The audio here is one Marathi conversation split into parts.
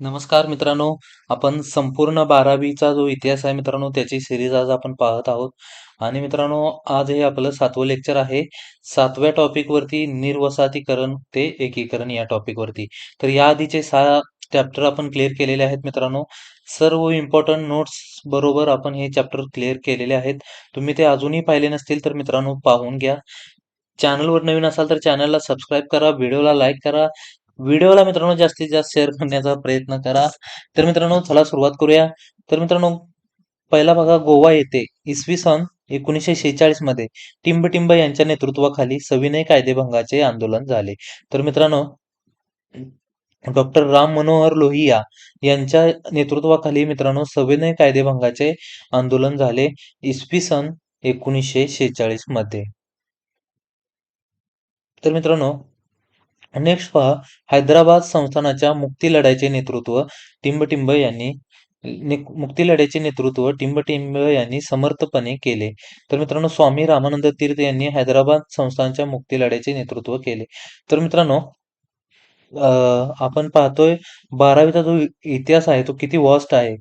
नमस्कार मित्रांनो आपण संपूर्ण बारावीचा जो इतिहास आहे मित्रांनो त्याची सिरीज आज आपण पाहत आहोत. आणि मित्रांनो आज हे आपलं सातवं लेक्चर आहे. सातव्या टॉपिक वरती निर्वसाहतीकरण ते एकीकरण या टॉपिक वरती. तर या आधीचे सहा चॅप्टर आपण क्लिअर केलेले आहेत मित्रांनो. सर्व इम्पॉर्टंट नोट्स बरोबर आपण हे चॅप्टर क्लिअर केलेले आहेत. तुम्ही ते अजूनही पाहिले नसतील तर मित्रांनो पाहून घ्या. चॅनलवर नवीन असाल तर चॅनलला सबस्क्राईब करा व्हिडिओला लाईक करा. व्हिडिओला मित्रांनो जास्तीत जास्त शेअर करण्याचा प्रयत्न करा. तर मित्रांनो चला सुरुवात करूया. तर मित्रांनो पहिला भागा गोवा येथे इसवी सन एकोणीसशे शेहेचाळीसमध्ये टिंबटिंब यांच्या नेतृत्वाखाली सविनय कायदेभंगाचे आंदोलन झाले. तर मित्रांनो डॉक्टर राम मनोहर लोहिया यांच्या नेतृत्वाखाली मित्रांनो सविनय कायदेभंगाचे आंदोलन झाले इसवी सन एकोणीसशे शेहेचाळीसमध्ये. तर मित्रांनो नेक्स्ट पहा हैदराबाद संस्थानाच्या मुक्ती लढ्याचे नेतृत्व टिंबटिंब यांनी मुक्ती लढ्याचे नेतृत्व टिंबटिंब यांनी समर्थपणे केले. तर मित्रांनो स्वामी रामानंद तीर्थ यांनी हैदराबाद संस्थानच्या मुक्ती लढ्याचे नेतृत्व केले. तर मित्रांनो आपण पाहतोय बारावीचा जो इतिहास आहे तो किती वॉस्ट आहे.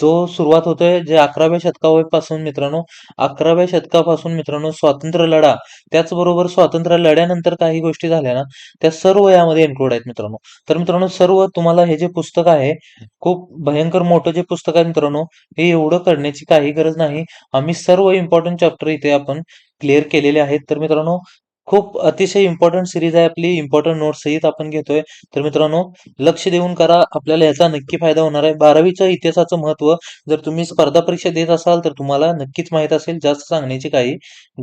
जो सुरुवात होतोय जे अकराव्या शतकापासून मित्रांनो अकराव्या शतकापासून मित्रांनो स्वातंत्र्य लढा त्याचबरोबर स्वातंत्र्य लढ्यानंतर काही गोष्टी झाल्या ना त्या सर्व यामध्ये इन्क्लूड आहेत मित्रांनो. तर मित्रांनो सर्व तुम्हाला हे जे पुस्तक आहे खूप भयंकर मोठं जे पुस्तक आहे मित्रांनो हे एवढं करण्याची काही गरज नाही. आम्ही सर्व इम्पॉर्टंट चॅप्टर इथे आपण क्लिअर केलेले आहेत. तर मित्रांनो खूप अतिशय इम्पॉर्टंट सिरीज आहे. आपली इम्पॉर्टंट नोट्स सहित आपण घेतोय. तर मित्रांनो लक्ष देऊन करा. आपल्याला याचा नक्की फायदा होणार आहे. बारावीच्या इतिहासाचं महत्त्व जर तुम्ही स्पर्धा परीक्षा देत असाल तर तुम्हाला नक्कीच माहीत असेल. जास्त सांगण्याची काही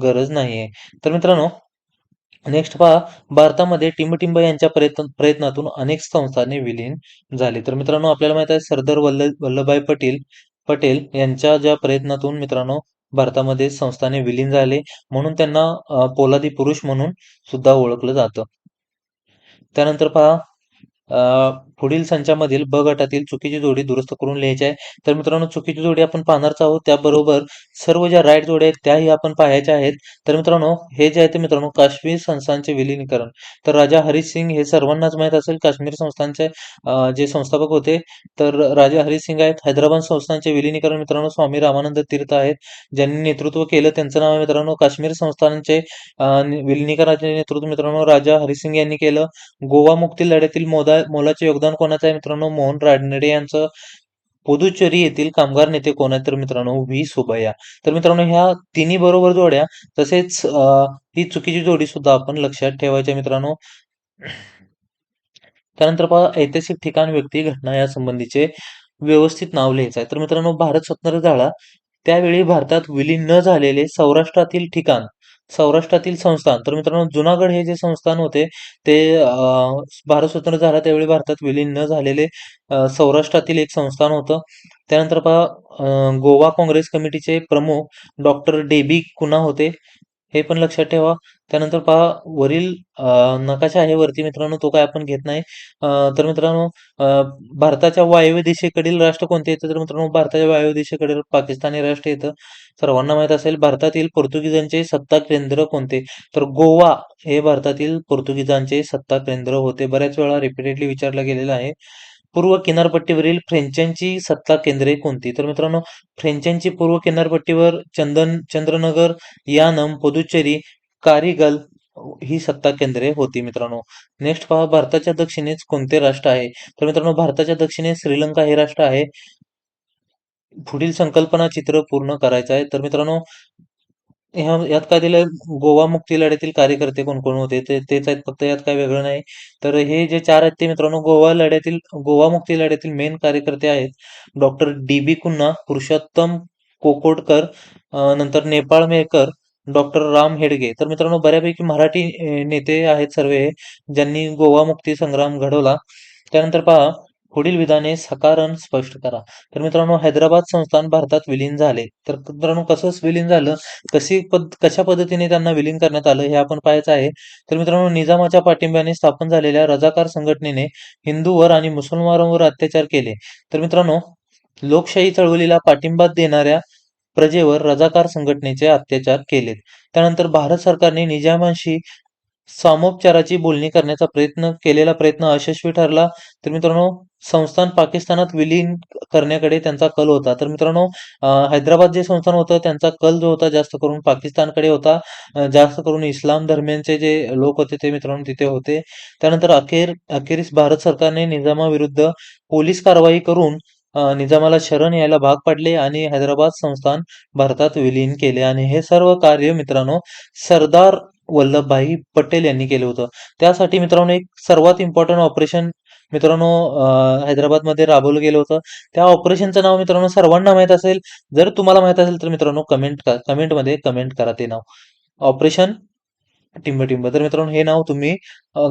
गरज नाहीये. तर मित्रांनो नेक्स्ट पहा. भारतामध्ये टिंबटिंब यांच्या प्रयत्न प्रयत्नातून अनेक संस्थाने विलीन झाली. तर मित्रांनो आपल्याला माहीत आहे सरदार वल्लभ वल्लभभाई पटेल पटेल यांच्या ज्या प्रयत्नातून मित्रांनो भारतामध्ये संस्थाने विलीन झाले म्हणून त्यांना पोलादी पुरुष म्हणून सुद्धा ओळखलं जातं. त्यानंतर पहा पुढील संचामधील ब गटातील चुकीची जोडी दुरुस्त करून लिहायची आहे. तर मित्रांनो चुकीची जोडी आपण पाहणारच आहोत. त्याबरोबर सर्व ज्या राईट जोड्या आहेत त्याही आपण पाहायच्या आहेत. तर मित्रांनो हे जे आहे ते मित्रांनो काश्मीर संस्थांचे विलीनीकरण. तर राजा हरी सिंग हे सर्वांनाच माहीत असेल काश्मीर संस्थांचे जे संस्थापक होते. तर राजा हरी सिंग आहेत. हैदराबाद संस्थांचे विलीनीकरण मित्रांनो स्वामी रामानंद तीर्थ आहेत. ज्यांनी नेतृत्व केलं त्यांचं नाव आहे मित्रांनो काश्मीर संस्थानचे विलीनीकरणाचे नेतृत्व मित्रांनो राजा हरिसिंग यांनी केलं. गोवा मुक्ती लढ्यातील मोदा मोलाचे योगदान कोणाचं आहे मित्रांनो? मोहन रानडे यांचं पुदुचेरी येथील कामगार नेते कोण आहेत? तर मित्रांनो व्ही. सुबैया तर मित्रांनो ह्या तिन्ही बरोबर जोड्या तसेच ही चुकीची जोडी सुद्धा आपण लक्षात ठेवायच्या मित्रांनो. त्यानंतर पहा ऐतिहासिक ठिकाण व्यक्ती घटना या संबंधीचे व्यवस्थित नाव लिहायचं आहे. तर मित्रांनो भारत स्वतंत्र झाला. त्यावेळी भारतात विलीन न झालेले सौराष्ट्रातील ठिकाण सौराष्ट्रातील संस्थान. तर मित्रांनो जुनागड हे जे संस्थान होते ते भारत स्वतंत्र झाला त्यावेळी भारतात विलीन न झालेले सौराष्ट्रातील एक संस्थान होतं. त्यानंतर पहा गोवा काँग्रेस कमिटीचे प्रमुख डॉक्टर डेबी कुना होते. हे पण लक्षात ठेवा. त्यानंतर पहा वरील नकाशा आहे वरती मित्रांनो तो काय आपण घेत नाही. तर मित्रांनो भारताच्या वायव्य दिशेकडील राष्ट्र कोणते येतं तर मित्रांनो भारताच्या वायव्य दिशेकडील पाकिस्तानी राष्ट्र येतं सर्वांना माहीत असेल. भारतातील पोर्तुगीजांचे सत्ता केंद्र कोणते? तर गोवा हे भारतातील पोर्तुगीजांचे सत्ता केंद्र होते. बऱ्याच वेळा रिपीटेडली विचारलं गेलेलं आहे. पूर्व किनारपट्टीवरील फ्रेंचांची सत्ता केंद्रे कोणती? तर मित्रांनो फ्रेंचांची पूर्व किनारपट्टीवर चंदन चंद्रनगर यानम पुदुचेरी कारिगल ही सत्ता केंद्रे होती मित्रांनो. नेक्स्ट पहा भारताच्या दक्षिणेस कोणते राष्ट्र आहे? तर मित्रांनो भारताच्या दक्षिणेस श्रीलंका हे राष्ट्र आहे. पुढील संकल्पना चित्र पूर्ण करायचं आहे. तर मित्रांनो ह्या यात काय दिलंय? गोवा मुक्ती लढ्यातील कार्यकर्ते कोण कोण होते? ते तेच आहेत. फक्त यात काय वेगळं नाही. तर हे जे चार आहेत ते मित्रांनो गोवा लढ्यातील गोवा मुक्ती लढ्यातील मेन कार्यकर्ते आहेत. Doctor D B Cunha Purushottam Kakodkar नंतर नेपाळ मेकर डॉक्टर राम हेडगे. तर मित्रांनो बऱ्यापैकी मराठी नेते आहेत सर्व हे ज्यांनी गोवा मुक्ती संग्राम घडवला. त्यानंतर पहा पुढील विधाने सकारण स्पष्ट करा. तर मित्रांनो हैदराबाद संस्थान भारतात विलीन झाले. तर मित्रांनो कसं विलीन झालं? कशी पद कशा पद्धतीने त्यांना विलीन करण्यात आलं हे आपण पाहायचं आहे. तर मित्रांनो निजामाच्या पाठिंब्याने स्थापन झालेल्या रजाकार संघटनेने हिंदूवर आणि मुसलमानांवर अत्याचार केले. तर मित्रांनो लोकशाही चळवळीला पाठिंबा देणाऱ्या प्रजेवर रजाकार संघटनेचे अत्याचार केलेत. त्यानंतर भारत सरकारने निजामांशी सामोपचाराची बोलणी करण्याचा प्रयत्न केलेला प्रयत्न अयशस्वी ठरला. तर मित्रांनो संस्थान पाकिस्तानात विलीन करण्याकडे त्यांचा कल होता. तर मित्रांनो हैदराबाद जे संस्थान होतं त्यांचा कल जो होता जास्त करून पाकिस्तानकडे होता. जास्त करून इस्लाम धर्मियांचे जे लोक होते ते मित्रांनो तिथे होते. त्यानंतर अखेर अखेरीस भारत सरकारने निजामाविरुद्ध पोलीस कारवाई करून निजामाला शरण यायला भाग पाडले आणि हैदराबाद संस्थान भारतात विलीन केले. आणि हे सर्व कार्य मित्रांनो सरदार वल्लभभाई पटेल यांनी केलं होतं. त्यासाठी मित्रांनो एक सर्वात इम्पॉर्टंट ऑपरेशन मित्रांनो हैदराबादमध्ये राबवलं गेलं होतं. त्या ऑपरेशनचं नाव मित्रांनो सर्वांना माहीत असेल. जर तुम्हाला माहीत असेल तर मित्रांनो कमेंट कमेंटमध्ये कमेंट करा ते नाव. ऑपरेशन टिंब तर मित्रांनो हे नाव तुम्ही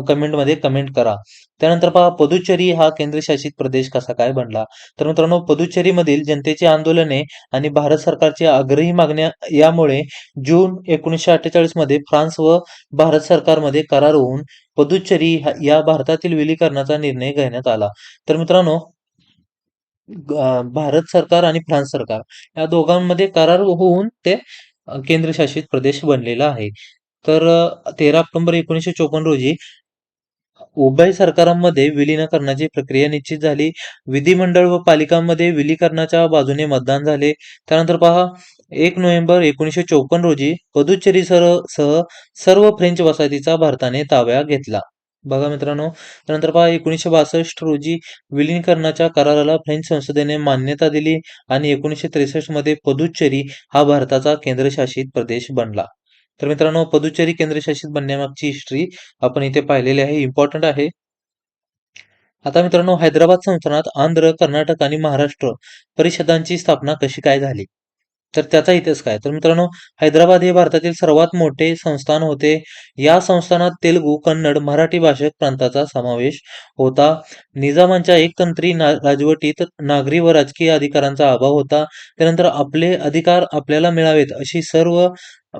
कमेंटमध्ये कमेंट करा. त्यानंतर पहा पुदुच्चेरी हा केंद्रशासित प्रदेश कसा काय बनला? तर मित्रांनो पुदुच्चेरीमधील जनतेची आंदोलने आणि भारत सरकारच्या आग्रही मागण्या यामुळे जून एकोणीसशे अठ्ठेचाळीसमध्ये फ्रान्स व भारत सरकारमध्ये करार होऊन पुदुच्चेरी या भारतातील विलीकरणाचा निर्णय घेण्यात आला. तर मित्रांनो भारत सरकार आणि फ्रान्स सरकार या दोघांमध्ये करार होऊन ते केंद्रशासित प्रदेश बनलेला आहे. तर तेरा ऑक्टोबर एकोणीसशे चोपन्न रोजी उभय सरकारांमध्ये करण्याची प्रक्रिया निश्चित झाली. विधिमंडळ व पालिकांमध्ये विलीकरणाच्या बाजूने मतदान झाले. त्यानंतर पहा एक नोव्हेंबर एकोणीसशे चोपन्न रोजी पदुच्चेरी सह सर्व फ्रेंच वसाहतीचा भारताने ताब्या घेतला. बघा मित्रांनो त्यानंतर पहा एकोणीसशे बासष्ट रोजी विलीनीकरणाच्या कराराला फ्रेंच संसदेने मान्यता दिली आणि एकोणीसशे त्रेसष्टमध्ये पदुच्चेरी हा भारताचा केंद्रशासित प्रदेश बनला. तर मित्रांनो पदुचेरी केंद्रशासित बनण्यामागची हिस्ट्री आपण इथे पाहिलेली आहे इम्पॉर्टंट आहे. आता मित्रांनो हैदराबाद संस्थानात आंध्र कर्नाटक आणि महाराष्ट्र परिषदांची स्थापना कशी काय झाली? तर त्याचा इतिहास काय? तर मित्रांनो हैदराबाद हे भारतातील सर्वात मोठे संस्थान होते. या संस्थानात तेलुगू कन्नड मराठी भाषक प्रांताचा समावेश होता. निजामांच्या एकतंत्री ना राजवटीत नागरी व राजकीय अधिकारांचा अभाव होता. त्यानंतर आपले अधिकार आपल्याला मिळावेत अशी सर्व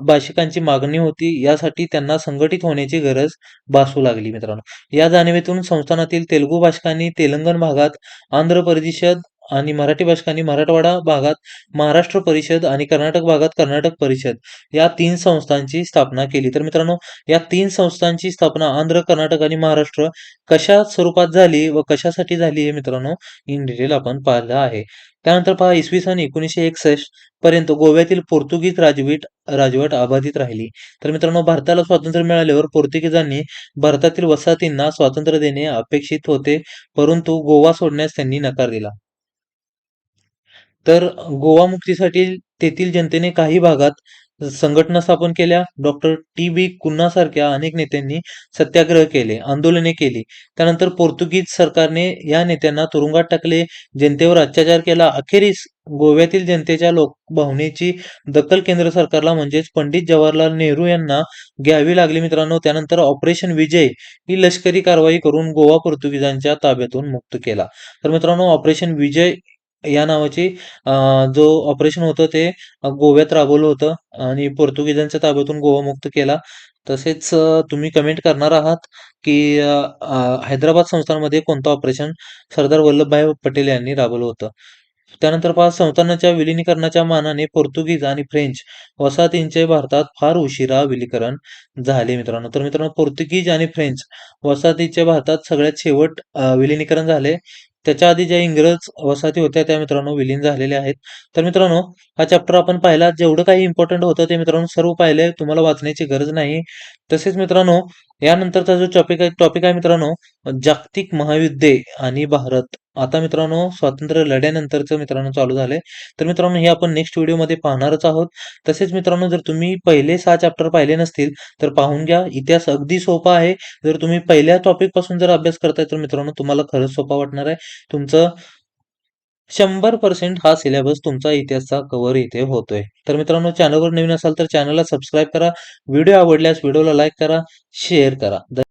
भाषिकांची मागणी होती. यासाठी त्यांना संघटित होण्याची गरज भासू लागली मित्रांनो. या जाणीवेतून संस्थानातील तेलुगू भाषकांनी तेलंगण भागात आंध्र परिषद आणि मराठी भाषकांनी मराठवाडा भागात महाराष्ट्र परिषद आणि कर्नाटक भागात कर्नाटक परिषद या तीन संस्थांची स्थापना केली. तर मित्रांनो या तीन संस्थांची स्थापना आंध्र कर्नाटक आणि महाराष्ट्र कशा स्वरूपात झाली व कशासाठी झाली हे मित्रांनो इन डिटेल आपण पाहिलं आहे. त्यानंतर पहा इसवी सन एकोणीसशे एकसष्ट पर्यंत गोव्यातील पोर्तुगीज राजवीट राजवट अबाधित राहिली. तर मित्रांनो भारताला स्वातंत्र्य मिळाल्यावर पोर्तुगीजांनी भारतातील वसाहतींना स्वातंत्र्य देणे अपेक्षित होते परंतु गोवा सोडण्यास त्यांनी नकार दिला. तर गोवा मुक्तीसाठी तेथील जनतेने काही भागात संघटना स्थापन केल्या. डॉक्टर टी बी कुन्हासारख्या अनेक नेत्यांनी सत्याग्रह केले आंदोलने केली. त्यानंतर पोर्तुगीज सरकारने या नेत्यांना तुरुंगात टाकले. जनतेवर अत्याचार केला. अखेरीस गोव्यातील जनतेच्या लोक भावनेची दखल केंद्र सरकारला म्हणजेच पंडित जवाहरलाल नेहरू यांना घ्यावी लागली मित्रांनो. त्यानंतर ऑपरेशन विजय ही लष्करी कारवाई करून गोवा पोर्तुगीजांच्या ताब्यातून मुक्त केला. तर मित्रांनो ऑपरेशन विजय या नावाची जो ऑपरेशन होतं ते गोव्यात राबवलं होतं आणि पोर्तुगीजांच्या ताब्यातून गोवा मुक्त केला. तसेच तुम्ही कमेंट करणार आहात की हैदराबाद संस्थानमध्ये कोणतं ऑपरेशन सरदार वल्लभभाई पटेल यांनी राबवलं होतं? त्यानंतर पहा संस्थानाच्या विलिनीकरणाच्या मानाने पोर्तुगीज आणि फ्रेंच वसाहतींचे भारतात फार उशिरा विलीकरण झाले मित्रांनो. तर मित्रांनो पोर्तुगीज आणि फ्रेंच वसाहतीचे भारतात सगळ्यात शेवट विलीनीकरण विलिनीकरण झाले. त्याच्या आधी ज्या इंग्रज वसाहती होत्या त्या मित्रांनो विलीन झालेल्या आहेत. तर मित्रांनो हा चॅप्टर आपण पाहिला. जेवढं काही इम्पॉर्टंट होतं ते मित्रांनो सर्व पाहिले. तुम्हाला वाचण्याची गरज नाही. तसेच मित्रांनो यानंतरचा जो टॉपिक आहे टॉपिक आहे मित्रांनो जागतिक महायुद्धे आणि भारत. आता मित्रांनो स्वातंत्र्य लढ्यानंतरचं मित्रांनो चालू झालंय. तर मित्रांनो हे आपण नेक्स्ट व्हिडिओमध्ये पाहणारच आहोत. तसेच मित्रांनो जर तुम्ही पहिले सहा चॅप्टर पाहिले नसतील तर पाहून घ्या. इतिहास अगदी सोपा आहे. जर तुम्ही पहिल्या टॉपिकपासून जर अभ्यास करताय तर मित्रांनो तुम्हाला खरंच सोपा वाटणार आहे. तुमचं शंभर पर्सेंट हा सिलेबस तुमचा इतिहासचा कव्हर इथे होतोय. तर मित्रांनो चॅनलवर नवीन असाल तर चॅनलला सबस्क्राईब करा. व्हिडिओ आवडल्यास व्हिडिओला लाईक करा शेअर करा.